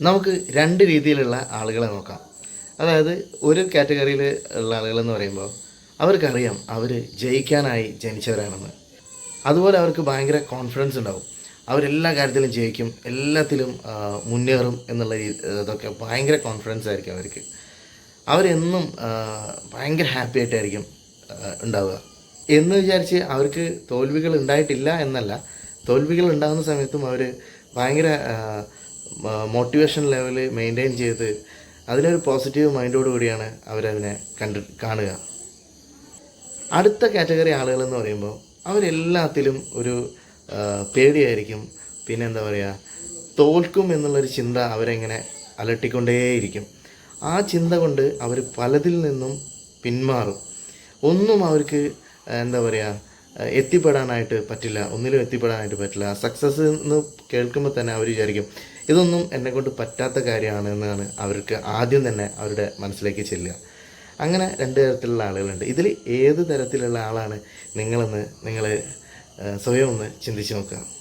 നമുക്ക് രണ്ട് രീതിയിലുള്ള ആളുകളെ നോക്കാം. അതായത് ഒരു കാറ്റഗറിയിൽ ഉള്ള ആളുകളെന്ന് പറയുമ്പോൾ അവർക്കറിയാം അവർ ജയിക്കാനായി ജനിച്ചവരാണെന്ന്. അതുപോലെ അവർക്ക് ഭയങ്കര കോൺഫിഡൻസ് ഉണ്ടാവും. അവരെല്ലാ കാര്യത്തിലും ജയിക്കും എല്ലാത്തിലും മുന്നേറും എന്നുള്ള ഇതൊക്കെ ഭയങ്കര കോൺഫിഡൻസ് ആയിരിക്കും അവർക്ക്. അവരെന്നും ഭയങ്കര ഹാപ്പി ആയിട്ടായിരിക്കും ഉണ്ടാവുക. എന്ന് വിചാരിച്ച് അവർക്ക് തോൽവികൾ ഉണ്ടായിട്ടില്ല എന്നല്ല തോൽവികൾ ഉണ്ടാകുന്ന സമയത്തും അവർ ഭയങ്കര മോട്ടിവേഷൻ ലെവൽ മെയിന്റെയിൻ ചെയ്ത് അതിനൊരു പോസിറ്റീവ് മൈൻഡോട് കൂടിയാണ് അവരതിനെ കണ്ട് കാണുക. അടുത്ത കാറ്റഗറി ആളുകൾ എന്ന് പറയുമ്പോൾ അവരെല്ലാത്തിലും ഒരു പേടിയായിരിക്കും. പിന്നെ എന്താ പറയുക തോൽക്കും എന്നുള്ളൊരു ചിന്ത അവരെങ്ങനെ അലട്ടിക്കൊണ്ടേയിരിക്കും. ആ ചിന്ത കൊണ്ട് അവർ പലതിൽ നിന്നും പിന്മാറും. ഒന്നും അവർക്ക് എന്താ പറയുക എത്തിപ്പെടാനായിട്ട് പറ്റില്ല. ഒന്നിലും എത്തിപ്പെടാനായിട്ട് പറ്റില്ല. സക്സസ് എന്ന് കേൾക്കുമ്പോൾ തന്നെ അവർ വിചാരിക്കും ഇതൊന്നും എന്നെ കൊണ്ട് പറ്റാത്ത കാര്യമാണ് എന്നാണ് അവർക്ക് ആദ്യം തന്നെ അവരുടെ മനസ്സിലേക്ക് ചെല്ലുക. അങ്ങനെ രണ്ട് തരത്തിലുള്ള ആളുകളുണ്ട്. ഇതിൽ ഏത് തരത്തിലുള്ള ആളാണ് നിങ്ങളെന്ന് നിങ്ങൾ സ്വയം ഒന്ന് ചിന്തിച്ച് നോക്കുക.